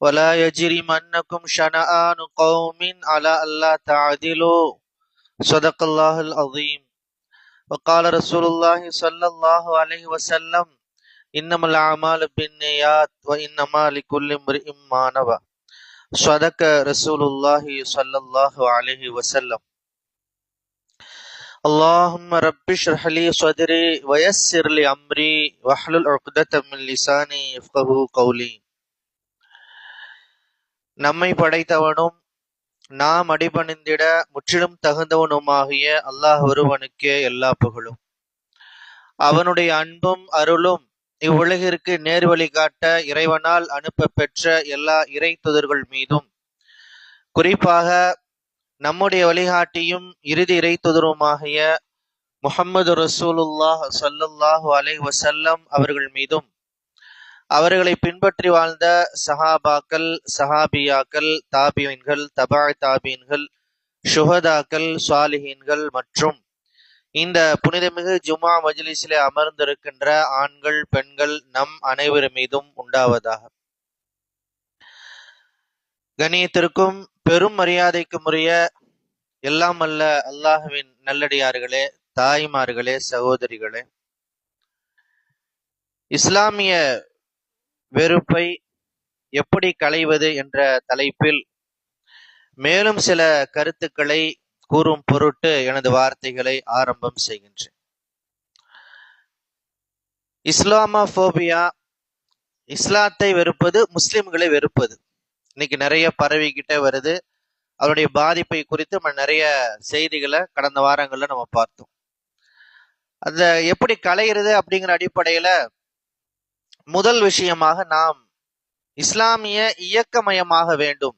ولا يجرمنكم شنآن قوم على ألا تعدلوا. صدق الله العظيم وقال رسول الله صلى الله عليه وسلم إنما الأعمال بالنيات وإنما لكل امرئ ما نوى. صدق رسول الله صلى الله عليه وسلم. اللهم رب اشرح لي صدري ويسر لي أمري واحلل عقدة من لساني يفقه قولي. நம்மை படைத்தவனும் நாம் அடிபணிந்திட முற்றிலும் தகுந்தவனுமாகிய அல்லாஹ் ஒருவனுக்கே எல்லா புகழும். அவனுடைய அன்பும் அருளும் இவ்வுலகிற்கு நேர்வழி காட்ட இறைவனால் அனுப்ப பெற்ற எல்லா இறை துதர்கள் மீதும் குறிப்பாக நம்முடைய வழிகாட்டியும் இறுதி இறை துதருமாகிய முகமது ரசூலுல்லாஹ் சல்லுல்லாஹு அலை வசல்லம் அவர்கள் மீதும் அவர்களை பின்பற்றி வாழ்ந்த சஹாபாக்கள் சஹாபியாக்கள் தாபியன்கள் தபாய் தாபியன்கள் சுஹதாக்கள் சுவாலிஹீன்கள் மற்றும் இந்த புனிதமிகு ஜுமா மஜ்லிஸிலே அமர்ந்திருக்கின்ற ஆண்கள் பெண்கள் நம் அனைவர் மீதும் உண்டாவதாக. கணியத்திற்கும் பெரும் மரியாதைக்கு உரிய எல்லாம் அல்ல அல்லாஹுவின் நல்லடியார்களே தாய்மார்களே சகோதரிகளே. இஸ்லாமிய வெறுப்பை எப்படி களைவது என்ற தலைப்பில் மேலும் சில கருத்துக்களை கூறும் பொருட்டு எனது வார்த்தைகளை ஆரம்பம் செய்கின்றேன். இஸ்லாமோபியா இஸ்லாத்தை வெறுப்பது முஸ்லிம்களை வெறுப்பது. இன்னைக்கு நிறைய பரவிக்கிட்டே வருது. அதனுடைய பாதிப்பை குறித்து நம்ம நிறைய செய்திகளை கடந்த வாரங்களில் நம்ம பார்த்தோம். அந்த எப்படி களையிறது அப்படிங்கிற அடிப்படையில முதல் விஷயமாக நாம் இஸ்லாமிய இயக்கமயமாக வேண்டும்.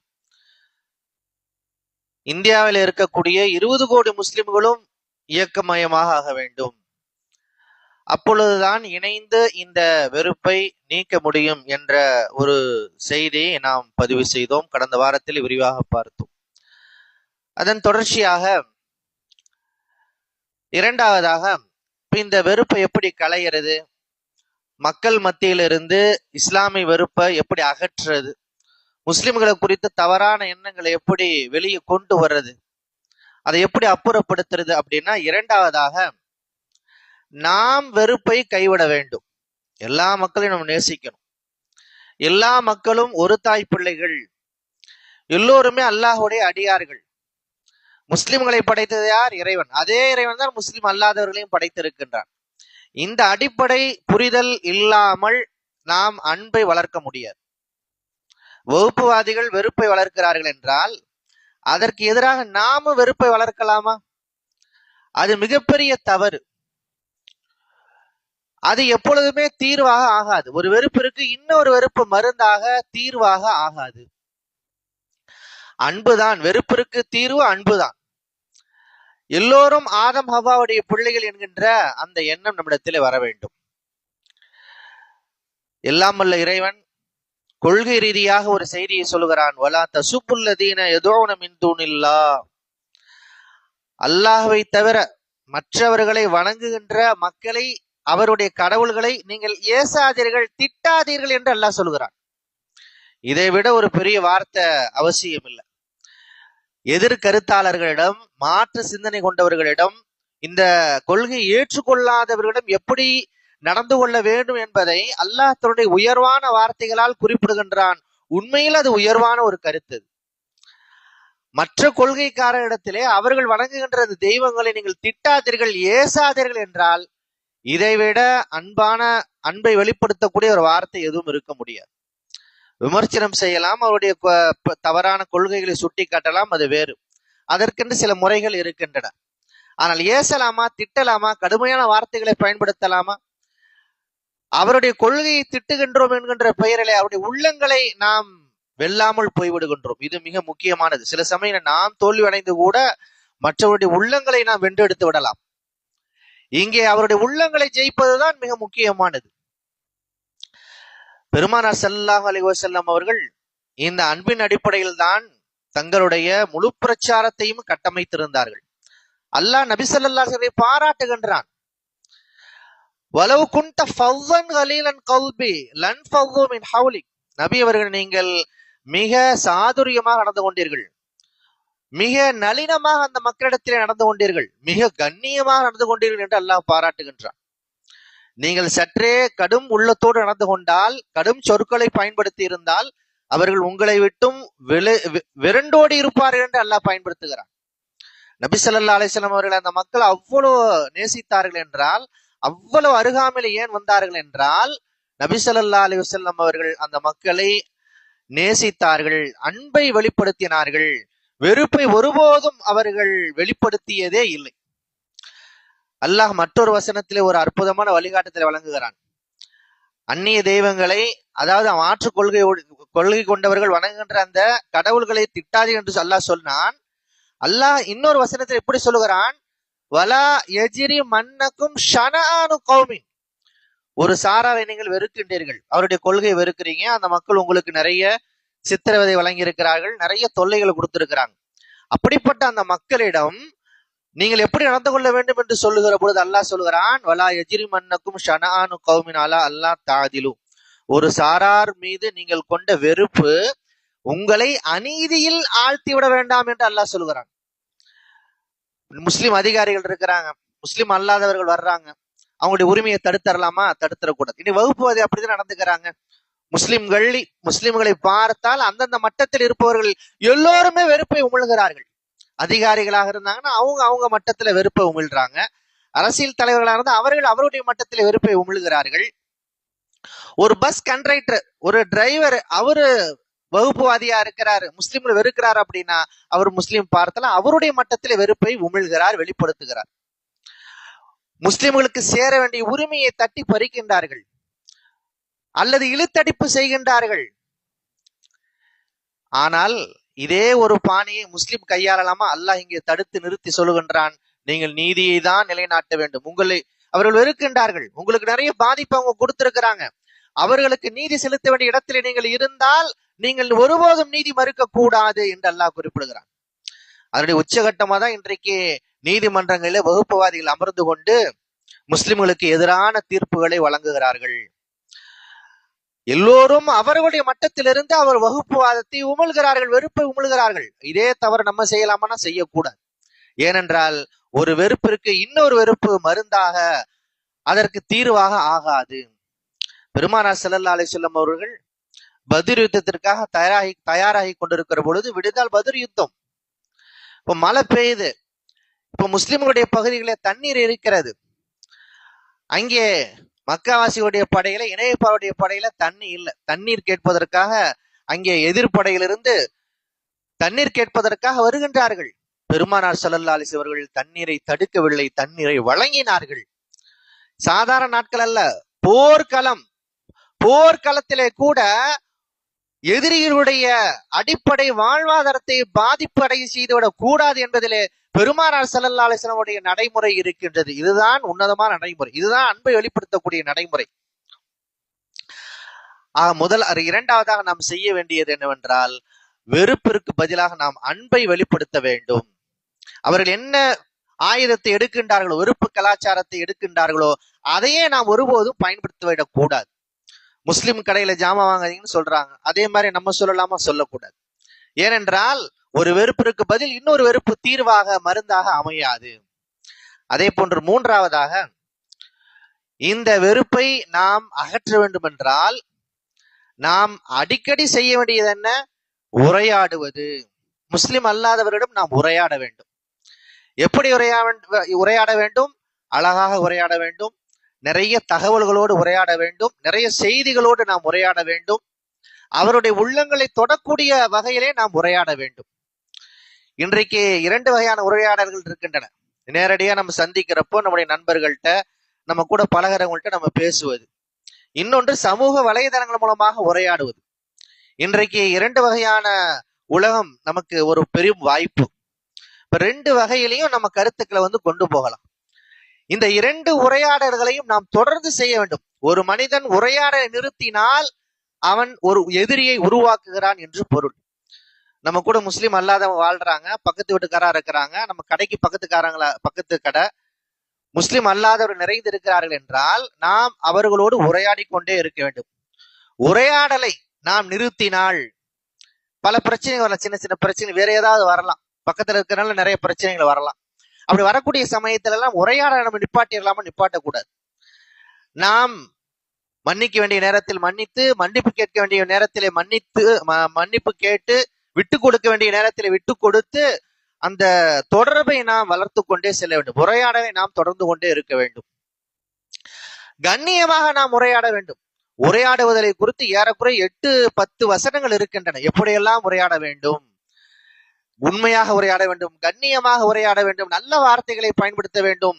இந்தியாவில் இருக்கக்கூடிய இருபது கோடி முஸ்லிம்களும் இயக்கமயமாக ஆக வேண்டும். அப்பொழுதுதான் இணைந்து இந்த வெறுப்பை நீக்க முடியும் என்ற ஒரு செய்தியை நாம் பதிவு செய்தோம். கடந்த வாரத்தில் விரிவாக பார்த்தோம். அதன் தொடர்ச்சியாக இரண்டாவதாக இந்த வெறுப்பை எப்படி களையிறது? மக்கள் மத்தியிலிருந்து இஸ்லாமிய வெறுப்பை எப்படி அகற்றுறது? முஸ்லிம்களை குறித்து தவறான எண்ணங்களை எப்படி வெளியே கொண்டு வர்றது? அதை எப்படி அப்புறப்படுத்துறது அப்படின்னா இரண்டாவதாக நாம் வெறுப்பை கைவிட வேண்டும். எல்லா மக்களையும் நம்ம நேசிக்கணும். எல்லா மக்களும் ஒரு தாய் பிள்ளைகள். எல்லோருமே அல்லாஹுடைய அடியார்கள். முஸ்லிம்களை படைத்தது யார்? இறைவன். அதே இறைவன் தான் முஸ்லிம் அல்லாதவர்களையும் படைத்திருக்கின்றான். இந்த அடிப்படை புரிதல் இல்லாமல் நாம் அன்பை வளர்க்க முடியாது. வகுப்புவாதிகள் வெறுப்பை வளர்க்கிறார்கள் என்றால் அதற்கு எதிராக நாம வெறுப்பை வளர்க்கலாமா? அது மிகப்பெரிய தவறு. அது எப்பொழுதுமே தீர்வாக ஆகாது. ஒரு வெறுப்பிற்கு இன்னொரு வெறுப்பு மருந்தாக தீர்வாக ஆகாது. அன்புதான். வெறுப்பிற்கு தீர்வு அன்புதான். எல்லோரும் ஆதம் ஹவாவுடைய பிள்ளைகள் என்கின்ற அந்த எண்ணம் நம்மிடத்தில் வர வேண்டும். எல்லாம் வல்ல இறைவன் கொள்கை ரீதியாக ஒரு செய்தியை சொல்கிறான் வலா தசுப்புல்லதீன எதோன மின் அல்லாஹுவை தவிர மற்றவர்களை வணங்குகின்ற மக்களை அவருடைய கடவுள்களை நீங்கள் ஏசாதீர்கள் திட்டாதீர்கள் என்று அல்லாஹ் சொல்கிறான் இதை விட ஒரு பெரிய வார்த்தை அவசியம் இல்லை எதிர்கருத்தாளர்களிடம் மாற்று சிந்தனை கொண்டவர்களிடம் இந்த கொள்கை ஏற்றுக்கொள்ளாதவர்களிடம் எப்படி நடந்து கொள்ள வேண்டும் என்பதை அல்லாஹ் தன்னுடைய உயர்வான வார்த்தைகளால் குறிப்பிடுகின்றான். உண்மையில் அது உயர்வான ஒரு கருத்து. மற்ற கொள்கைக்காரரிடத்திலே அவர்கள் வணங்குகின்ற தெய்வங்களை நீங்கள் திட்டாதீர்கள் ஏசாதீர்கள் என்றால் இதைவிட அன்பான அன்பை வெளிப்படுத்தக்கூடிய ஒரு வார்த்தை எதுவும் இருக்க முடியாது. விமர்சனம் செய்யலாம் அவருடைய தவறான கொள்கைகளை சுட்டி காட்டலாம் அது வேறு. அதற்கென்று சில முறைகள் இருக்கின்றன. ஆனால் ஏசலாமா திட்டலாமா கடுமையான வார்த்தைகளை பயன்படுத்தலாமா? அவருடைய கொள்கையை திட்டுகின்றோம் என்கின்ற பெயரிலே அவருடைய உள்ளங்களை நாம் வெல்லாமல் போய்விடுகின்றோம். இது மிக முக்கியமானது. சில சமயம் நாம் தோல்வி அடைந்து கூட மற்றவருடைய உள்ளங்களை நாம் வென்றெடுத்து விடலாம். இங்கே அவருடைய உள்ளங்களை ஜெயிப்பதுதான் மிக முக்கியமானது. பெருமானார் ஸல்லல்லாஹு அலைஹி அவர்கள் இந்த அன்பின் அடிப்படையில் தான் தங்களுடைய முழு பிரச்சாரத்தையும் கட்டமைத்திருந்தார்கள். அல்லாஹ் நபி ஸல்லல்லாஹு பாராட்டுகின்றான். வலவு குண்ட ஃபவ்வன் கலீலன் கல்பி லன் ஃபவ்வு மின் ஹவுலிக். நபி அவர்கள் நீங்கள் மிக சாதுரியமாக நடந்து கொண்டீர்கள். மிக நளினமாக அந்த மக்களிடத்திலே நடந்து கொண்டீர்கள். மிக கண்ணியமாக நடந்து கொண்டீர்கள் என்று அல்லாஹ் பாராட்டுகின்றான். நீங்கள் சற்றே கடும் உள்ளத்தோடு நடந்து கொண்டால் கடும் சொற்களை பயன்படுத்தி இருந்தால் அவர்கள் உங்களை விட்டும் விளை விரண்டோடி இருப்பார்கள் என்று அல்லாஹ் பயன்படுத்துகிறார் நபி ஸல்லல்லாஹு அலைஹி அவர்கள் அந்த மக்கள் அவ்வளவு நேசித்தார்கள் என்றால் அவ்வளவு அருகாமையில் ஏன் வந்தார்கள் என்றால் நபி ஸல்லல்லாஹு அலைஹி அவர்கள் அந்த மக்களை நேசித்தார்கள் அன்பை வெளிப்படுத்தினார்கள் வெறுப்பை ஒருபோதும் அவர்கள் வெளிப்படுத்தியதே இல்லை. அல்லாஹ் மற்றொரு வசனத்திலே ஒரு அற்புதமான வழிகாட்டத்தை வழங்குகிறான். அந்நிய தெய்வங்களை அதாவது மாற்று கொள்கை கொள்கை கொண்டவர்கள் வணங்குகின்ற அந்த கடவுள்களை திட்டாது என்று அல்லாஹ் சொன்னான். அல்லாஹ் இன்னொரு வசனத்தில் எப்படி சொல்லுகிறான்? வலா எஜிரி மன்னக்கும் ஷனானு கௌமின். ஒரு சாராரை நீங்கள் வெறுக்கின்றீர்கள். அவருடைய கொள்கையை வெறுக்கிறீங்க. அந்த மக்கள் உங்களுக்கு நிறைய சித்திரவதை வழங்கி இருக்கிறார்கள் நிறைய தொல்லைகளை கொடுத்திருக்கிறாங்க. அப்படிப்பட்ட அந்த மக்களிடம் நீங்கள் எப்படி நடந்து கொள்ள வேண்டும் என்று சொல்லுகிற பொழுது அல்லாஹ் சொல்கிறான் வலா எஜிரி மன்னக்கும் ஷனானு கௌமினாலா அல்லாஹ் தாதிலு ஒரு சாரார் மீது நீங்கள் கொண்ட வெறுப்பு உங்களை அநீதியில் ஆழ்த்தி விட வேண்டாம் என்று அல்லாஹ் சொல்கிறான் முஸ்லிம் அதிகாரிகள் இருக்கிறாங்க முஸ்லிம் அல்லாதவர்கள் வர்றாங்க அவங்களுடைய உரிமையை தடுத்தரலாமா? தடுத்துடக்கூடாது. இனி வகுப்புவாதி அப்படிதான் நடந்துக்கிறாங்க. முஸ்லிம்கள் முஸ்லிம்களை பார்த்தால் அந்தந்த மட்டத்தில் இருப்பவர்கள் எல்லோருமே வெறுப்பை உமிழ்கிறார்கள். அதிகாரிகளாக இருந்தாங்கன்னா அவங்க அவங்க மட்டத்துல வெறுப்பை உமிழ்றாங்க. அரசியல் தலைவர்களாக இருந்தால் அவர்கள் அவருடைய மட்டத்தில் வெறுப்பை உமிழ்கிறார்கள். ஒரு பஸ் கண்ட்ரைட்டர் ஒரு டிரைவர் அவரு வகுப்புவாதியா இருக்கிறாரு முஸ்லீம்கள் வெறுக்கிறார் அப்படின்னா அவர் முஸ்லீம் பார்த்தலாம் அவருடைய மட்டத்தில் வெறுப்பை உமிழ்கிறார் வெளிப்படுத்துகிறார். முஸ்லிம்களுக்கு சேர வேண்டிய உரிமையை தட்டி பறிக்கின்றார்கள். அல்லது இழுத்தடிப்பு செய்கின்றார்கள். ஆனால் இதே ஒரு பாணியை முஸ்லிம் கையாளலாமா? அல்லாஹ் இங்கே தடுத்து நிறுத்தி சொல்லுகின்றான். நீங்கள் நீதியை தான் நிலைநாட்ட வேண்டும். உங்களை அவர்கள் வெறுக்கின்றார்கள். உங்களுக்கு நிறைய பாதிப்பு அவங்க கொடுத்திருக்கிறாங்க. அவர்களுக்கு நீதி செலுத்த வேண்டிய இடத்துல நீங்கள் இருந்தால் நீங்கள் ஒருபோதும் நீதி மறுக்க கூடாது என்று அல்லாஹ் குறிப்பிடுகிறான். அதனுடைய உச்சகட்டமா தான் இன்றைக்கு நீதிமன்றங்களில் வகுப்புவாதிகள் அமர்ந்து கொண்டு முஸ்லிம்களுக்கு எதிரான தீர்ப்புகளை வழங்குகிறார்கள். எல்லோரும் அவர்களுடைய மட்டத்திலிருந்து அவர் வகுப்புவாதத்தை உமிழ்கிறார்கள் வெறுப்பை உமிழ்கிறார்கள். இதே தவறு நம்ம செய்யலாமான்னா செய்யக்கூடாது. ஏனென்றால் ஒரு வெறுப்பிற்கு இன்னொரு வெறுப்பு மருந்தாக அதற்கு தீர்வாக ஆகாது. பெருமானா செல்லல்லா அலை செல்லம் அவர்கள் பதிர் யுத்தத்திற்காக தயாராகி தயாராகி கொண்டிருக்கிற பொழுது விடுதால் பதிர் யுத்தம். இப்ப மழை பெய்யுது. இப்ப முஸ்லிம்களுடைய பகுதிகளிலே தண்ணீர் இருக்கிறது. அங்கே மக்காவாசியுடைய படையில இணையப்பாவுடைய படையில தண்ணி இல்லை. தண்ணீர் கேட்பதற்காக அங்கே எதிர்ப்படையிலிருந்து தண்ணீர் கேட்பதற்காக வருகின்றார்கள். பெருமானார் ஸல்லல்லாஹு அவர்கள் தண்ணீரை தடுக்கவில்லை தண்ணீரை வழங்கினார்கள். சாதாரண நாட்கள் அல்ல போர்க்களம். போர்க்களத்திலே கூட எதிரிகளுடைய அடிப்படை வாழ்வாதாரத்தை பாதிப்பு அடைய செய்துவிடக் கூடாது என்பதிலே பெருமானார் செல்லல்லா அலிஸ்லமுடைய நடைமுறை இருக்கின்றது. இதுதான் உன்னதமான நடைமுறை. இதுதான் அன்பை வெளிப்படுத்தக்கூடிய நடைமுறை. ஆக முதல் அது இரண்டாவதாக நாம் செய்ய வேண்டியது என்னவென்றால் வெறுப்பிற்கு பதிலாக நாம் அன்பை வெளிப்படுத்த வேண்டும். அவர்கள் என்ன ஆயுதத்தை எடுக்கின்றார்களோ வெறுப்பு கலாச்சாரத்தை எடுக்கின்றார்களோ அதையே நாம் ஒருபோதும் பயன்படுத்தி விடக்கூடாது முஸ்லிம் கடையில ஜாமான் வாங்காதீங்கன்னு சொல்றாங்க. அதே மாதிரி நம்ம சொல்லலாமா? சொல்லக்கூடாது. ஏனென்றால் ஒரு வெறுப்பிற்கு பதில் இன்னொரு வெறுப்பு தீர்வாக மருந்தாக அமையாது. அதே போன்று மூன்றாவதாக இந்த வெறுப்பை நாம் அகற்ற வேண்டும் என்றால் நாம் அடிக்கடி செய்ய வேண்டியது என்ன? உரையாடுவது. முஸ்லிம் அல்லாதவரிடம் நாம் உரையாட வேண்டும். எப்படி உரையா உரையாட வேண்டும்? அழகாக உரையாட வேண்டும். நிறைய தகவல்களோடு உரையாட வேண்டும். நிறைய செய்திகளோடு நாம் உரையாட வேண்டும். அவருடைய உள்ளங்களை தொடக்கூடிய வகையிலே நாம் உரையாட வேண்டும். இன்றைக்கு இரண்டு வகையான உரையாடல்கள் இருக்கின்றன. நேரடியா நம்ம சந்திக்கிறப்போ நம்முடைய நண்பர்கள்ட்ட நம்ம கூட பழகிறவங்கள்ட்ட நம்ம பேசுவது. இன்னொன்று சமூக வலைதளங்கள் மூலமாக உரையாடுவது. இன்றைக்கு இரண்டு வகையான உலகம் நமக்கு ஒரு பெரும் வாய்ப்பு. இப்ப ரெண்டு வகையிலையும் நம்ம கருத்துக்களை வந்து கொண்டு போகலாம். இந்த இரண்டு உரையாடல்களையும் நாம் தொடர்ந்து செய்ய வேண்டும். ஒரு மனிதன் உரையாடலை நிறுத்தினால் அவன் ஒரு எதிரியை உருவாக்குகிறான் என்று பொருள். நம்ம கூட முஸ்லீம் அல்லாதவங்க வாழ்றாங்க பக்கத்து வீட்டுக்காரா இருக்கிறாங்க நம்ம கடைக்கு பக்கத்துக்காரங்களா பக்கத்து கடை. முஸ்லிம் அல்லாதவர் நிறைந்து இருக்கிறார்கள் என்றால் நாம் அவர்களோடு உரையாடி கொண்டே இருக்க வேண்டும். உரையாடலை நாம் நிறுத்தினால் பல பிரச்சனைகள் வரலாம். சின்ன சின்ன பிரச்சனை வேற ஏதாவது வரலாம். பக்கத்துல இருக்கிறனால நிறைய பிரச்சனைகள் வரலாம். அப்படி வரக்கூடிய சமயத்துல எல்லாம் உரையாடலை நம்ம நிப்பாட்டிடலாமா? நிப்பாட்டக்கூடாது. நாம் மன்னிக்க வேண்டிய நேரத்தில் மன்னித்து மன்னிப்பு கேட்க வேண்டிய நேரத்திலே மன்னித்து ம- மன்னிப்பு கேட்டு விட்டு கொடுக்க வேண்டிய நேரத்தில் விட்டு கொடுத்து அந்த தொடர்பை நாம் வளர்த்து கொண்டே செல்ல வேண்டும். உரையாடலை நாம் தொடர்ந்து கொண்டே இருக்க வேண்டும். கண்ணியமாக நாம் உரையாட வேண்டும். உரையாடுவதை குறித்து ஏறக்குறைய எட்டு பத்து வசனங்கள் இருக்கின்றன. எப்படியெல்லாம் உரையாட வேண்டும்? உண்மையாக உரையாட வேண்டும். கண்ணியமாக உரையாட வேண்டும். நல்ல வார்த்தைகளை பயன்படுத்த வேண்டும்.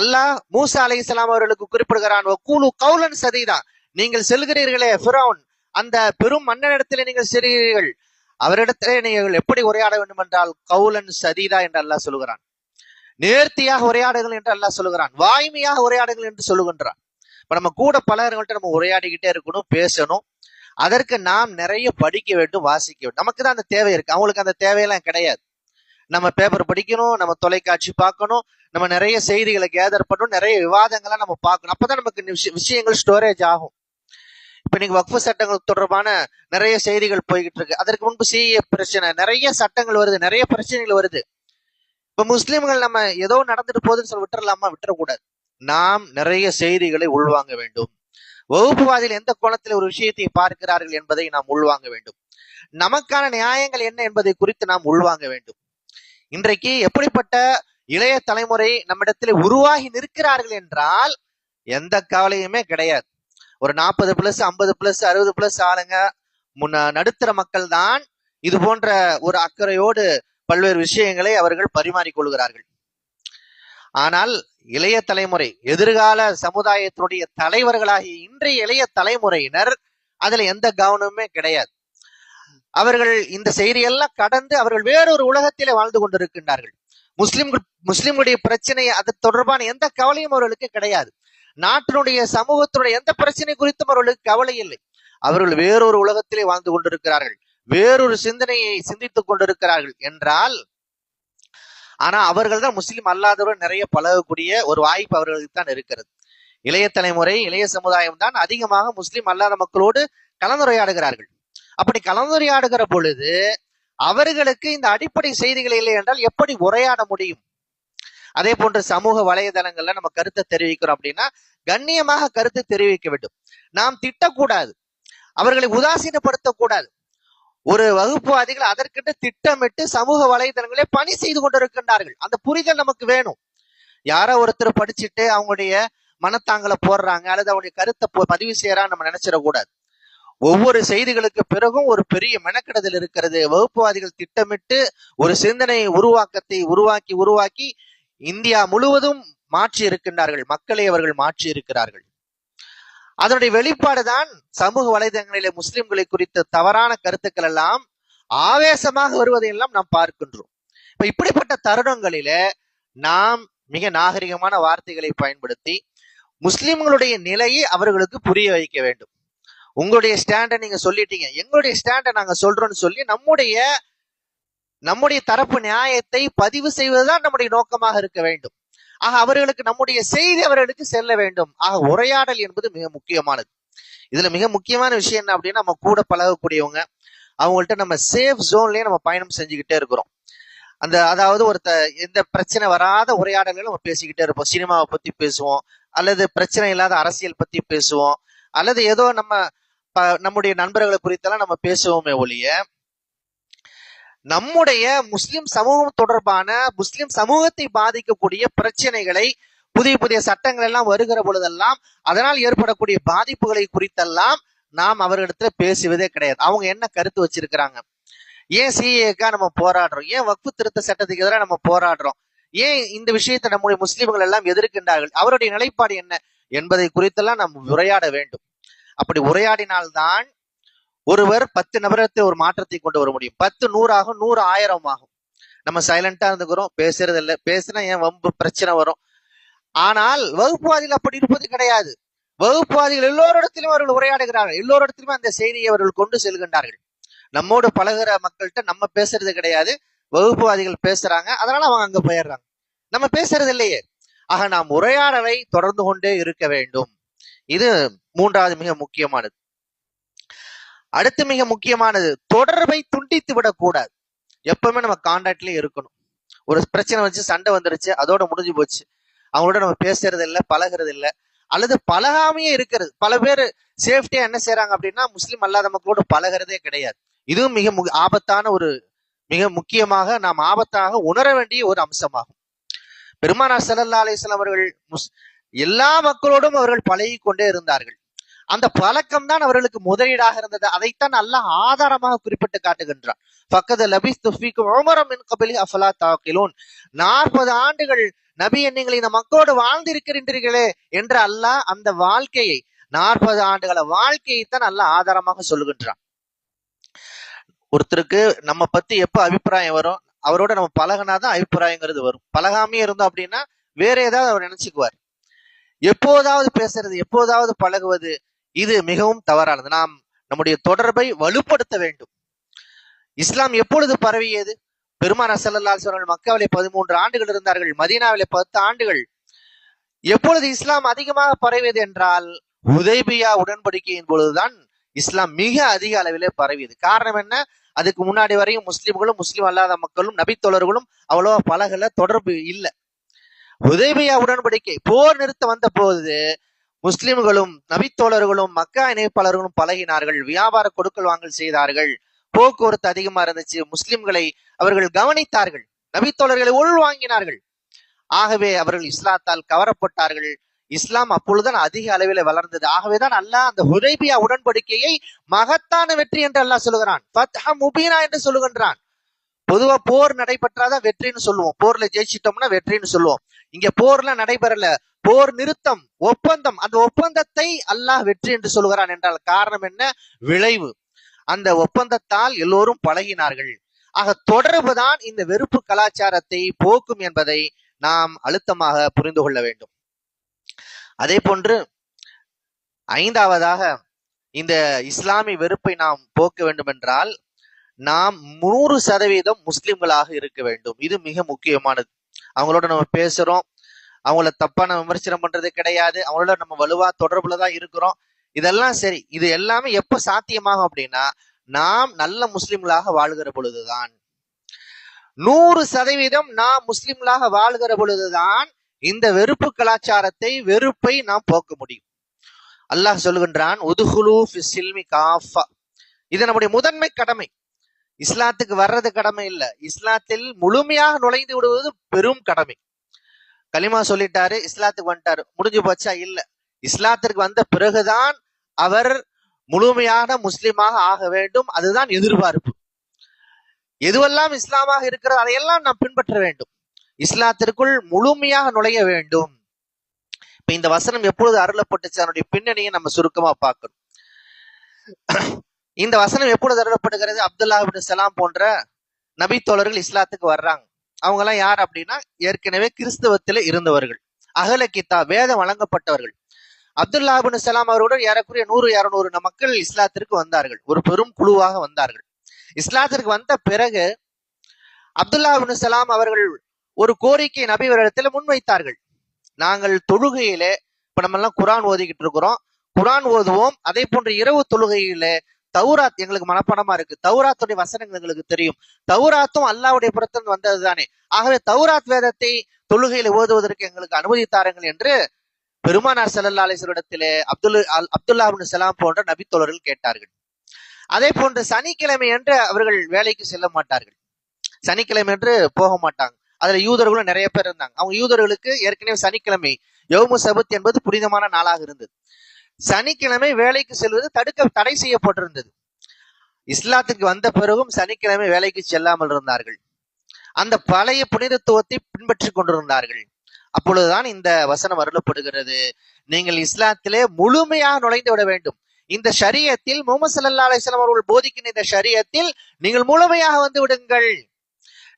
அல்லாஹ் மூசா அலைஹிஸ்ஸலாம் அவர்களுக்கு குறிப்பிடுகிறான் கூலு கவுலன் சதிதான் நீங்கள் செல்கிறீர்களே ஃபிரௌன். அந்த பெரும் மன்னனிடத்தில் நீங்கள் செல்கிறீர்கள். அவரிடத்திலே நீங்கள் எப்படி உரையாட வேண்டும் என்றால் கவுலன் சதீதா என்று அல்லாஹ் சொல்லுகிறான். நேர்த்தியாக உரையாடுகள் என்று அல்லாஹ் சொல்லுகிறான். வாய்மையாக உரையாடுகள் என்று சொல்லுகின்றான். இப்ப நம்ம கூட பலர்கள்ட்ட நம்ம உரையாடிக்கிட்டே இருக்கணும் பேசணும். அதற்கு நாம் நிறைய படிக்க வேண்டும் வாசிக்க வேண்டும். நமக்கு தான் அந்த தேவை இருக்கு. அவங்களுக்கு அந்த தேவையெல்லாம் கிடையாது. நம்ம பேப்பர் படிக்கணும் நம்ம தொலைக்காட்சி பார்க்கணும் நம்ம நிறைய செய்திகளை கேதர் பண்ணணும் நிறைய விவாதங்களை நம்ம பார்க்கணும். அப்பதான் நமக்கு விஷயங்கள் ஸ்டோரேஜ் ஆகும். இப்ப நீங்க வக்ஃபு சட்டங்கள் தொடர்பான நிறைய செய்திகள் போய்கிட்டு இருக்கு அதற்கு முன்பு சிஏ பிரச்சனை நிறைய சட்டங்கள் வருது நிறைய பிரச்சனைகள் வருது. இப்ப முஸ்லிம்கள் நம்ம ஏதோ நடந்துட்டு போகுதுன்னு சொல்லி விட்டுறலாமா? விட்டுறக்கூடாது. நாம் நிறைய செய்திகளை உள்வாங்க வேண்டும். வகுப்புவாதிகள் எந்த கோணத்தில் ஒரு விஷயத்தை பார்க்கிறார்கள் என்பதை நாம் உள்வாங்க வேண்டும். நமக்கான நியாயங்கள் என்ன என்பதை குறித்து நாம் உள்வாங்க வேண்டும். இன்றைக்கு எப்படிப்பட்ட இளைய தலைமுறை நம்மிடத்தில் உருவாகி நிற்கிறார்கள் என்றால் எந்த கவலையுமே கிடையாது. ஒரு நாற்பது பிளஸ் ஐம்பது பிளஸ் அறுபது பிளஸ் ஆளுங்க. முன்ன நடுத்தர மக்கள் தான் இது போன்ற ஒரு அக்கறையோடு பல்வேறு விஷயங்களை அவர்கள் பரிமாறிக்கொள்கிறார்கள் ஆனால் இளைய தலைமுறை எதிர்கால சமுதாயத்தினுடைய தலைவர்களாகிய இன்றைய இளைய தலைமுறையினர் அதுல எந்த கவனமுமே கிடையாது. அவர்கள் இந்த செய்தியெல்லாம் கடந்து அவர்கள் வேறொரு உலகத்திலே வாழ்ந்து கொண்டிருக்கின்றார்கள். முஸ்லிம்கள் முஸ்லிம்களுடைய பிரச்சனை அது தொடர்பான எந்த கவலையும் அவர்களுக்கு கிடையாது. நாட்டினுடைய சமூகத்தினுடைய எந்த பிரச்சனை குறித்தும் அவர்களுக்கு கவலை இல்லை. அவர்கள் வேறொரு உலகத்திலே வாழ்ந்து கொண்டிருக்கிறார்கள். வேறொரு சிந்தனையை சிந்தித்துக் கொண்டிருக்கிறார்கள் என்றால் ஆனா அவர்கள் தான் முஸ்லிம் அல்லாதவர்கள் நிறைய பழகக்கூடிய ஒரு வாய்ப்பு அவர்களுக்கு தான் இருக்கிறது. இளைய தலைமுறை இளைய சமுதாயம் தான் அதிகமாக முஸ்லிம் அல்லாத மக்களோடு கலந்துரையாடுகிறார்கள். அப்படி கலந்துரையாடுகிற பொழுது அவர்களுக்கு இந்த அடிப்படை செய்திகள் இல்லை என்றால் எப்படி உரையாட முடியும்? அதே போன்று சமூக வலைதளங்கள்ல நம்ம கருத்தை தெரிவிக்கிறோம் அப்படின்னா கண்ணியமாக கருத்து தெரிவிக்க வேண்டும். நாம் திட்டக்கூடாது. அவர்களை உதாசீனப்படுத்தக்கூடாது. ஒரு வகுப்புவாதிகள் அதற்கிட்ட திட்டமிட்டு சமூக வலைதளங்களே பணி செய்து கொண்டிருக்கின்றார்கள். அந்த புரிதல் நமக்கு வேணும். யாரோ ஒருத்தர் படிச்சுட்டு அவங்களுடைய மனத்தாங்கலை போடுறாங்க அல்லது அவங்களுடைய கருத்தை பதிவு செய்யறான்னு நம்ம நினைச்சிடக்கூடாது. ஒவ்வொரு செய்திகளுக்கு பிறகும் ஒரு பெரிய மெனக்கெடுதல் இருக்கிறது. வகுப்புவாதிகள் திட்டமிட்டு ஒரு சிந்தனை உருவாக்கத்தை உருவாக்கி உருவாக்கி இந்தியா முழுவதும் மாற்றி இருக்கின்றார்கள். மக்களை அவர்கள் மாற்றி இருக்கிறார்கள். அதனுடைய வெளிப்பாடுதான் சமூக வலைதளங்களிலே முஸ்லிம்களை குறித்த தவறான கருத்துக்கள் எல்லாம் ஆவேசமாக வருவதையெல்லாம் நாம் பார்க்கின்றோம். இப்ப இப்படிப்பட்ட தருணங்களில நாம் மிக நாகரிகமான வார்த்தைகளை பயன்படுத்தி முஸ்லிம்களுடைய நிலையை அவர்களுக்கு புரிய வைக்க வேண்டும். உங்களுடைய ஸ்டாண்டை நீங்க சொல்லிட்டீங்க. எங்களுடைய ஸ்டாண்டை நாங்க சொல்றோம்னு சொல்லி நம்முடைய நம்முடைய தரப்பு நியாயத்தை பதிவு செய்வதுதான் நம்முடைய நோக்கமாக இருக்க வேண்டும். ஆக அவர்களுக்கு நம்முடைய செய்தி அவர்களுக்கு செல்ல வேண்டும். ஆக உரையாடல் என்பது மிக முக்கியமானது. இதுல மிக முக்கியமான விஷயம் என்ன அப்படின்னா நம்ம கூட பழகக்கூடியவங்க அவங்கள்ட்ட நம்ம சேஃப் ஜோன்லயே நம்ம பயணம் செஞ்சுக்கிட்டே இருக்கிறோம். அந்த அதாவது ஒருத்த எந்த பிரச்சனை வராத உரையாடல்களை நம்ம பேசிக்கிட்டே இருப்போம். சினிமாவை பத்தி பேசுவோம் அல்லது பிரச்சனை இல்லாத அரசியல் பத்தி பேசுவோம் அல்லது ஏதோ நம்ம ப- நம்முடைய நண்பர்களை குறித்தெல்லாம் நம்ம பேசுவோமே ஒழிய நம்முடைய முஸ்லிம் சமூகம் தொடர்பான முஸ்லிம் சமூகத்தை பாதிக்கக்கூடிய பிரச்சனைகளை புதிய புதிய சட்டங்கள் எல்லாம் வருகிற பொழுதெல்லாம் அதனால் ஏற்படக்கூடிய பாதிப்புகளை குறித்தெல்லாம் நாம் அவர்களிடத்துல பேசுவதே கிடையாது. அவங்க என்ன கருத்து வச்சிருக்கிறாங்க? ஏன் சிஏக்கா நம்ம போராடுறோம்? ஏன் வக்ஃபு திருத்த சட்டத்துக்கு எதிராக நம்ம போராடுறோம்? ஏன் இந்த விஷயத்தை நம்முடைய முஸ்லிம்கள் எல்லாம் எதிர்க்கின்றார்கள்? அவருடைய நிலைப்பாடு என்ன? என்பதை குறித்தெல்லாம் நாம் உரையாட வேண்டும். அப்படி உரையாடினால்தான் ஒருவர் பத்து நபரத்தை ஒரு மாற்றத்தை கொண்டு வர முடியும். பத்து நூறு ஆகும் நூறு ஆயிரம் ஆகும். நம்ம சைலண்டா இருந்துக்கிறோம். பேசுறது இல்ல பேசுனா ஏன் வம்பு பிரச்சனை வரும்? ஆனால் வகுப்புவாதிகள் அப்படி இருப்பது கிடையாது. வகுப்புவாதிகள் எல்லோரிடத்திலும் அவர்கள் உரையாடுகிறார்கள். எல்லோரிடத்திலுமே அந்த செய்தியை அவர்கள் கொண்டு செல்கின்றார்கள். நம்மோடு பழகுற மக்கள்கிட்ட நம்ம பேசுறது கிடையாது. வகுப்புவாதிகள் பேசுறாங்க. அதனால அவங்க அங்க போயிடுறாங்க. நம்ம பேசுறது இல்லையே. ஆக நாம் உரையாடலை தொடர்ந்து கொண்டே இருக்க வேண்டும். இது மூன்றாவது மிக முக்கியமானது. அடுத்து மிக முக்கியமானது தொடர்பை துண்டித்து விடக்கூடாது. எப்பவுமே நம்ம கான்டாக்ட்லயே இருக்கணும். ஒரு பிரச்சனை வச்சு சண்டை வந்துருச்சு அதோட முடிஞ்சு போச்சு. அவங்களோட நம்ம பேசுறது இல்லை பழகிறது இல்லை அல்லது பழகாமையே இருக்கிறது. பல பேர் சேஃப்டியா என்ன செய்யறாங்க அப்படின்னா முஸ்லீம் அல்லாத மக்களோட பழகுறதே கிடையாது. இதுவும் மிக மு- ஆபத்தான ஒரு மிக முக்கியமாக நாம் ஆபத்தாக உணர வேண்டிய ஒரு அம்சமாகும். பெருமானார் சல்லா அலிஸ்லாம் அவர்கள் முஸ்- எல்லா மக்களோடும் அவர்கள் பழகி கொண்டே இருந்தார்கள். அந்த பழக்கம் தான் அவர்களுக்கு முதலீடாக இருந்தது. அதைத்தான் அல்லாஹ் ஆதாரமாக குறிப்பிட்டு காட்டுகின்றான். பக்கத்து லபிஸ் துஃபிக்கும் உமரம் கபிலி அஃபலா தாக்கிலோன். நாற்பது ஆண்டுகள் நபி நீங்கள் இந்த மக்களோடு வாழ்ந்திருக்கின்றீர்களே என்று அல்லாஹ் அந்த வாழ்க்கையை நாற்பது ஆண்டுகள வாழ்க்கையை தான் அல்லாஹ் ஆதாரமாக சொல்லுகின்றான். ஒருத்தருக்கு நம்ம பத்தி எப்ப அபிப்பிராயம் வரும்? அவரோட நம்ம பழகினாதான் அபிப்பிராயங்கிறது வரும். பழகாமையே இருந்தோம் அப்படின்னா வேற ஏதாவது அவர் நினைச்சுக்குவார். எப்போதாவது பேசுறது எப்போதாவது பழகுவது இது மிகவும் தவறானது. நாம் நம்முடைய தொடர்பை வலுப்படுத்த வேண்டும். இஸ்லாம் எப்பொழுது பரவியது? பெருமான ஸல்லல்லாஹு அலைஹி மக்காவிலே பதிமூன்று ஆண்டுகள் இருந்தார்கள் மதீனாவிலே பத்து ஆண்டுகள். எப்பொழுது இஸ்லாம் அதிகமாக பரவியது என்றால் உதைபியா உடன்படிக்கையின் பொழுதுதான் இஸ்லாம் மிக அதிக அளவிலே பரவியது. காரணம் என்ன? அதுக்கு முன்னாடி வரையும் முஸ்லிம்களும் முஸ்லிம் அல்லாத மக்களும் நபித்தோழர்களும் அவ்வளவா பழகல தொடர்பு இல்லை. உதேபியா உடன்படிக்கை போர் நிறுத்த வந்த போது முஸ்லிம்களும் நபித்தோழர்களும் மக்கா இணைப்பாளர்களும் பழகினார்கள். வியாபார கொடுக்கல் வாங்கல் செய்தார்கள். போக்குவரத்து அதிகமா இருந்துச்சு. முஸ்லிம்களை அவர்கள் கவனித்தார்கள். நபித்தோழர்களை உள்வாங்கினார்கள் ஆகவே அவர்கள் இஸ்லாத்தால் கவரப்பட்டார்கள். இஸ்லாம் அப்பொழுதுதான் அதிக அளவில் வளர்ந்தது. ஆகவேதான் அல்லாஹ் அந்த ஹுதைபியா உடன்படிக்கையை மகத்தான வெற்றி என்று அல்லாஹ் சொல்லுகிறான். முபீனா என்று சொல்லுகின்றான். பொதுவா போர் நடைபெற்றாதான் வெற்றின்னு சொல்லுவோம். போர்ல ஜெயிச்சிட்டோம்னா வெற்றின்னு சொல்லுவோம். இங்க போர்ல நடைபெறல. போர் நிறுத்தம் ஒப்பந்தம். அந்த ஒப்பந்தத்தை அல்லாஹ் வெற்றி என்று சொல்லுகிறான் என்றால் காரணம் என்ன? விளைவு. அந்த ஒப்பந்தத்தால் எல்லோரும் பழகினார்கள். ஆக தொடர்பு தான் இந்த வெறுப்பு கலாச்சாரத்தை போக்கும் என்பதை நாம் அழுத்தமாக புரிந்து கொள்ள வேண்டும். அதே போன்று ஐந்தாவதாக இந்த இஸ்லாமிய வெறுப்பை நாம் போக்க வேண்டும் என்றால் நாம் நூறு சதவீதம் முஸ்லிம்களாக இருக்க வேண்டும். இது மிக முக்கியமானது. அவங்களோட நம்ம பேசுறோம். அவங்கள தப்பான விமர்சனம் பண்றது கிடையாது. அவங்களோட நம்ம வலுவா தொடர்புல தான் இருக்கிறோம். இதெல்லாம் சரி. இது எல்லாமே எப்ப சாத்தியமாகும் அப்படின்னா நாம் நல்ல முஸ்லிம்களாக வாழ்கிற பொழுதுதான். நூறு சதவீதம் நாம் முஸ்லிம்களாக வாழ்கிற பொழுதுதான் இந்த வெறுப்பு கலாச்சாரத்தை வெறுப்பை நாம் போக்க முடியும். அல்லாஹ் சொல்லுகின்றான் உதுகுலு சில்மி காஃபா. இது நம்முடைய முதன்மை கடமை. இஸ்லாத்துக்கு வர்றது கடமை இல்லை. இஸ்லாத்தில் முழுமையாக நுழைந்து விடுவது பெரும் கடமை. கலிமா சொல்லிட்டாரு இஸ்லாத்துக்கு வந்துட்டாரு. முடிஞ்சு போச்சா? இல்ல. இஸ்லாத்திற்கு வந்த பிறகுதான் அவர் முழுமையான முஸ்லிமாக ஆக வேண்டும். அதுதான் எதிர்பார்ப்பு. எதுவெல்லாம் இஸ்லாமாக இருக்கிறது அதையெல்லாம் நாம் பின்பற்ற வேண்டும். இஸ்லாத்திற்குள் முழுமையாக நுழைய வேண்டும். இப்ப இந்த வசனம் எப்பொழுது அருளப்பட்டுச்சு? அதனுடைய பின்னணியை நம்ம சுருக்கமா பார்க்கணும். இந்த வசனம் எப்பொழுது அருளப்படுகிறது? அப்துல்லா சலாம் போன்ற நபி தோழர்கள் இஸ்லாத்துக்கு வர்றாங்க. அவங்க எல்லாம் யார் அப்படின்னா ஏற்கனவே கிறிஸ்தவத்தில் இருந்தவர்கள். அகல கித்தா வேதம் வழங்கப்பட்டவர்கள். அப்துல்லாபின் சலாம் அவர்களுடன் ஏறக்குறைய நூறு இரநூறு மக்கள் இஸ்லாத்திற்கு வந்தார்கள். ஒரு பெரும் குழுவாக வந்தார்கள். இஸ்லாத்திற்கு வந்த பிறகு அப்துல்லாபின் சலாம் அவர்கள் ஒரு கோரிக்கை நபி முன்வைத்தார்கள். நாங்கள் தொழுகையிலே இப்ப நம்ம எல்லாம் குரான் ஓதிக்கிட்டு இருக்கிறோம். குரான் ஓதுவோம். அதே போன்ற இரவு தொழுகையிலே தௌராத் எங்களுக்கு மனப்பாடமா இருக்கு. தௌராத்துடைய வசனங்கள் எங்களுக்கு தெரியும். தௌராத்தும் அல்லாவுடைய புறத்தில் வந்தது தானே ஆகவே தௌராத் வேதத்தை தொழுகையில ஓதுவதற்கு எங்களுக்கு அனுமதி தாருங்கள் என்று பெருமானார் செல்லல்லா அலைஹி அப்துல் அப்துல்லா பின் சலாம் போன்ற நபித்தோழர்கள் கேட்டார்கள். அதே போன்று சனிக்கிழமை என்று அவர்கள் வேலைக்கு செல்ல மாட்டார்கள். சனிக்கிழமை என்று போக மாட்டாங்க. அதுல யூதர்களும் நிறைய பேர் இருந்தாங்க. அவங்க யூதர்களுக்கு ஏற்கனவே சனிக்கிழமை யோமு சபத் என்பது புனிதமான நாளாக இருந்தது. சனிக்கிழமை வேலைக்கு செல்வது தடுக்க தடை செய்யப்பட்டிருந்தது. இஸ்லாத்துக்கு வந்த பிறகும் சனிக்கிழமை வேலைக்கு செல்லாமல் இருந்தார்கள். அந்த பழைய புனிதத்துவத்தை பின்பற்றி கொண்டிருந்தார்கள். அப்பொழுதுதான் இந்த வசனம் அருளப்படுகிறது. நீங்கள் இஸ்லாத்திலே முழுமையாக நுழைந்து விட வேண்டும். இந்த ஷரியத்தில் முகமது சல்லா அலிஸ்லாம் அவர்கள் போதிக்கின்ற இந்த ஷரியத்தில் நீங்கள் முழுமையாக வந்து விடுங்கள்.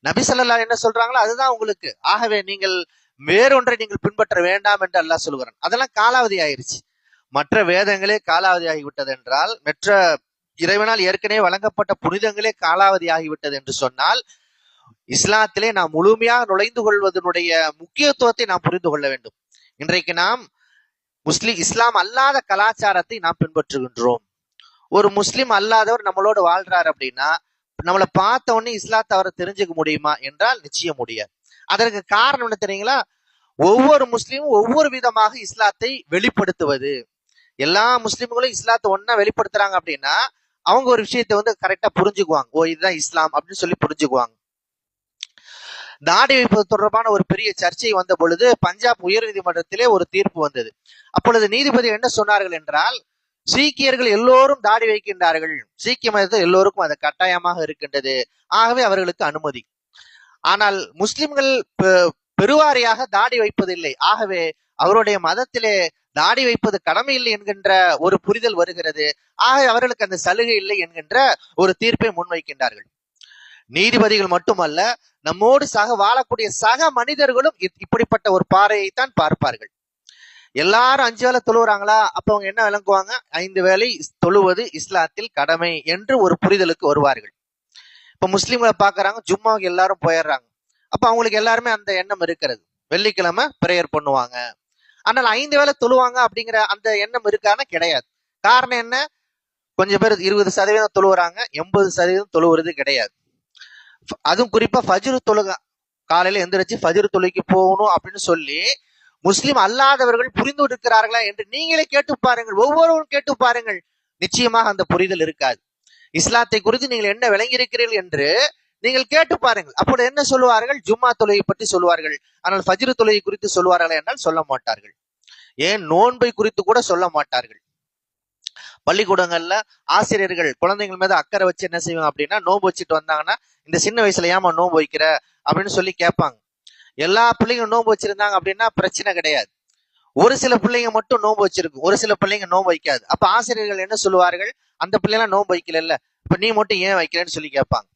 நபி சொல்லா என்ன சொல்றாங்களோ அதுதான் உங்களுக்கு. ஆகவே நீங்கள் வேறொன்றை நீங்கள் பின்பற்ற வேண்டாம் என்று அல்லாஹ் சொல்கிறான் அதெல்லாம் காலாவதி ஆயிருச்சு. மற்ற வேதங்களே காலாவதியாகிவிட்டதென்றால் என்றால் மற்ற இறைவனால் ஏற்கனவே வழங்கப்பட்ட புனிதங்களே காலாவதி ஆகிவிட்டது என்று சொன்னால் இஸ்லாத்திலே நாம் முழுமையாக நுழைந்து கொள்வதனுடைய முக்கியத்துவத்தை நாம் புரிந்து கொள்ள வேண்டும். இன்றைக்கு நாம் முஸ்லிம் இஸ்லாம் அல்லாத கலாச்சாரத்தை நாம் பின்பற்றுகின்றோம். ஒரு முஸ்லிம் அல்லாதவர் நம்மளோட வாழ்றாரு அப்படின்னா நம்மளை பார்த்த உடனே இஸ்லாத்தை அவரை தெரிஞ்சுக்க முடியுமா என்றால் நிச்சயம் முடியாது. அதற்கு காரணம் என்ன தெரியுங்களா? ஒவ்வொரு முஸ்லீமும் ஒவ்வொரு விதமாக இஸ்லாத்தை வெளிப்படுத்துவது. எல்லா முஸ்லீம்களும் இஸ்லாத்தை ஒன்னா வெளிப்படுத்துறாங்க அப்படின்னா அவங்க ஒரு விஷயத்தை வந்து கரெக்டா புரிஞ்சுக்குவாங்க. ஓ இதுதான் இஸ்லாம் அப்படின்னு சொல்லி புரிஞ்சுக்குவாங்க. தாடி வைப்பது தொடர்பான ஒரு பெரிய சர்ச்சை வந்த பொழுது பஞ்சாப் உயர் நீதிமன்றத்திலே ஒரு தீர்ப்பு வந்தது. அப்பொழுது நீதிபதி என்ன சொன்னார்கள் என்றால் சீக்கியர்கள் எல்லோரும் தாடி வைக்கின்றார்கள். சீக்கிய மதத்தில் எல்லோருக்கும் அது கட்டாயமாக இருக்கின்றது. ஆகவே அவர்களுக்கு அனுமதி. ஆனால் முஸ்லிம்கள் பெருவாரியாக தாடி வைப்பதில்லை. ஆகவே அவருடைய மதத்திலே தாடி வைப்பது கடமை இல்லை என்கின்ற ஒரு புரிதல் வருகிறது. ஆக அவர்களுக்கு அந்த சலுகை இல்லை என்கின்ற ஒரு தீர்ப்பை முன்வைக்கின்றார்கள். நீதிபதிகள் மட்டுமல்ல நம்மோடு சக வாழக்கூடிய சக மனிதர்களும் இப்படிப்பட்ட ஒரு பாறையைத்தான் பார்ப்பார்கள். எல்லாரும் அஞ்சு வேலை தொழுவுறாங்களா? அப்ப அவங்க என்ன விளங்குவாங்க? ஐந்து வேலை தொழுவது இஸ்லாத்தில் கடமை என்று ஒரு புரிதலுக்கு வருவார்கள். இப்ப முஸ்லீம்களை பாக்குறாங்க ஜும்மாவுக்கு எல்லாரும் போயிடுறாங்க. அப்ப அவங்களுக்கு எல்லாருமே அந்த எண்ணம் இருக்கிறது. வெள்ளிக்கிழமை பிரேயர் பண்ணுவாங்க. ஆனால் ஐந்து வேலை தொழுவாங்க அப்படிங்கிற அந்த எண்ணம் இருக்கான கிடையாது. காரணம் என்ன? கொஞ்சம் பேர் இருபது சதவீதம் தொழுவுறாங்க எண்பது சதவீதம் தொழுவுறது கிடையாது. அதுவும் குறிப்பா ஃபஜ்ரு தொழுக காலையில எந்திரிச்சு ஃபஜ்ரு தொழுகைக்கு போகணும் அப்படின்னு சொல்லி முஸ்லிம் அல்லாதவர்கள் புரிந்து இருக்கிறார்களா என்று நீங்களே கேட்டு பாருங்கள் ஒவ்வொருவரும் கேட்டு பாருங்கள். நிச்சயமாக அந்த புரிதல் இருக்காது. இஸ்லாத்தை குறித்து நீங்கள் என்ன விளங்கியிருக்கிறீர்கள் என்று நீங்கள் கேட்டு பாருங்கள். அப்போது என்ன சொல்லுவார்கள்? ஜும்மா தொழுகை பற்றி சொல்லுவார்கள். ஆனால் ஃபஜ்ரு தொழுகை குறித்து சொல்லுவார்கள் என்றால் சொல்ல மாட்டார்கள். ஏன்? நோன்பை குறித்து கூட சொல்ல மாட்டார்கள். பள்ளிக்கூடங்கள்ல ஆசிரியர்கள் குழந்தைகள் மீது அக்கறை வச்சு என்ன செய்வாங்க அப்படின்னா நோன்பு வச்சுட்டு வந்தாங்கன்னா இந்த சின்ன வயசுல ஏமா நோன்பு வைக்கிற? அப்படின்னு சொல்லி கேட்பாங்க. எல்லா பிள்ளைங்க நோன்பு வச்சிருந்தாங்க அப்படின்னா பிரச்சனை கிடையாது. ஒரு சில பிள்ளைங்க மட்டும் நோன்பு வச்சிருக்கு. ஒரு சில பிள்ளைங்க நோன்பு வைக்காது. அப்ப ஆசிரியர்கள் என்ன சொல்லுவார்கள்? அந்த பிள்ளைங்க நோன்பு வைக்கல இப்ப நீ மட்டும் ஏன் வைக்கிறேன்னு சொல்லி கேட்பாங்க.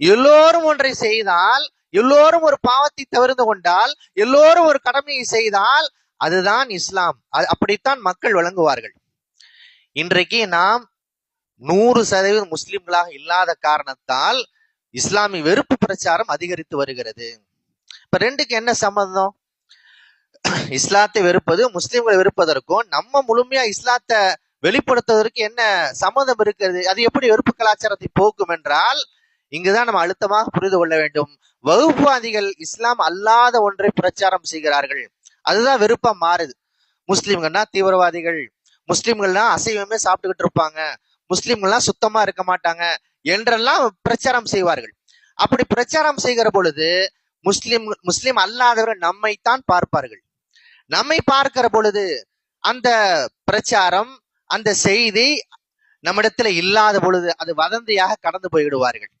எல்லோரும் ஒன்றை செய்தால் எல்லோரும் ஒரு பாவத்தை தவிர்த்து கொண்டால் எல்லோரும் ஒரு கடமையை செய்தால் அதுதான் இஸ்லாம். அப்படித்தான் மக்கள் வழங்குவார்கள் இன்றைக்கு நாம் நூறு சதவீதம் முஸ்லிம்களாக இல்லாத காரணத்தால் இஸ்லாமிய வெறுப்பு பிரச்சாரம் அதிகரித்து வருகிறது. இப்ப ரெண்டுக்கு என்ன சம்பந்தம்? இஸ்லாத்தை வெறுப்பது முஸ்லிம்களை வெறுப்பதற்கும் நம்ம முழுமையா இஸ்லாத்தை வெளிப்படுத்துவதற்கு என்ன சம்மந்தம் இருக்கிறது? அது எப்படி வெறுப்பு கலாச்சாரத்தை போக்கும் என்றால் இங்குதான் நம்ம அழுத்தமாக புரிந்து கொள்ள வேண்டும். வகுப்புவாதிகள் இஸ்லாம் அல்லாத ஒன்றை பிரச்சாரம் செய்கிறார்கள். அதுதான் விருப்பம் மாறுது. முஸ்லிம்கள்னா தீவிரவாதிகள். முஸ்லிம்கள்லாம் அசைவமே சாப்பிட்டுக்கிட்டு இருப்பாங்க. முஸ்லிம்கள்லாம் சுத்தமா இருக்க மாட்டாங்க என்றெல்லாம் பிரச்சாரம் செய்வார்கள். அப்படி பிரச்சாரம் செய்கிற பொழுது முஸ்லிம் முஸ்லிம் அல்லாதவர்கள் நம்மைத்தான் பார்ப்பார்கள். நம்மை பார்க்கிற பொழுது அந்த பிரச்சாரம் அந்த செய்தி நம்மிடத்துல இல்லாத பொழுது அது வதந்தியாக கடந்து போய்விடுவார்கள்.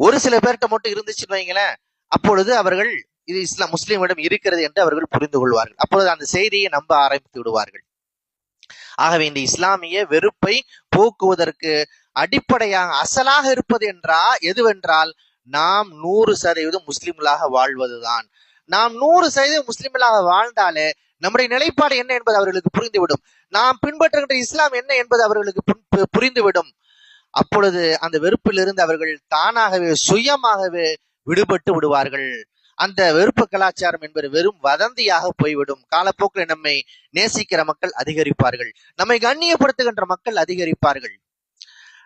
ஒரு சில பேர்கிட்ட மட்டும் இருந்துச்சுன்னு வைங்களேன் அப்பொழுது அவர்கள் இது இஸ்லாம் முஸ்லீமிடம் இருக்கிறது என்று அவர்கள் புரிந்து கொள்வார்கள். அப்பொழுது அந்த செய்தியை நம்ப ஆரம்பித்து விடுவார்கள். ஆகவே இந்த இஸ்லாமிய வெறுப்பை போக்குவதற்கு அடிப்படையாக அசலாக இருப்பது என்றா எதுவென்றால் நாம் நூறு சதவீதம் முஸ்லிம்களாக வாழ்வதுதான். நாம் நூறு சதவீதம் முஸ்லிம்களாக வாழ்ந்தாலே நம்முடைய நிலைப்பாடு என்ன என்பது அவர்களுக்கு புரிந்துவிடும். நாம் பின்பற்றுகின்ற இஸ்லாம் என்ன என்பது அவர்களுக்கு புரிந்துவிடும். அப்பொழுது அந்த வெறுப்பிலிருந்து அவர்கள் தானாகவே சுயமாகவே விடுபட்டு விடுவார்கள். அந்த வெறுப்பு கலாச்சாரம் என்பது வெறும் வதந்தியாக போய்விடும். காலப்போக்கில் நம்மை நேசிக்கிற மக்கள் அதிகரிப்பார்கள். நம்மை கண்ணியப்படுத்துகின்ற மக்கள் அதிகரிப்பார்கள்.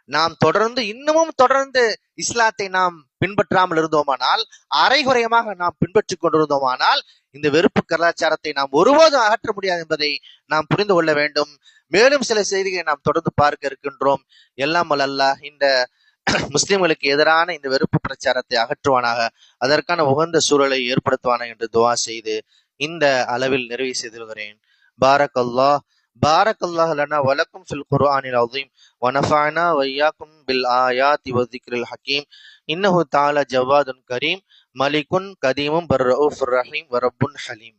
நாம் தொடர்ந்து இன்னமும் தொடர்ந்து இஸ்லாத்தை நாம் பின்பற்றாமல் இருந்தோமானால் அரைகுறையமாக நாம் பின்பற்றி கொண்டிருந்தோமானால் இந்த வெறுப்பு கலாச்சாரத்தை நாம் ஒருபோதும் அகற்ற முடியாது என்பதை நாம் புரிந்து கொள்ள வேண்டும் மேலும் சில செய்திகளை நாம் தொடர்ந்து பார்க்க இருக்கின்றோம் எல்லாம் அல்ல இந்த முஸ்லிம்களுக்கு எதிரான இந்த வெறுப்பு பிரச்சாரத்தை அகற்றுவானாக அதற்கான உகந்த சூழலை ஏற்படுத்துவானா என்று துவா செய்து இந்த அளவில் நிறைவு செய்திருக்கிறேன் பாரக் அல்லாஹ் بارك الله لنا ولكم في القرآن العظيم ونفعنا وإياكم بالآيات والذكر الحكيم إنه تعالى جواد كريم مَلِكٌ كَرِيمٌ بَرَّؤُوفٌ رَحِيمٌ وَرَبٌّ حَلِيمٌ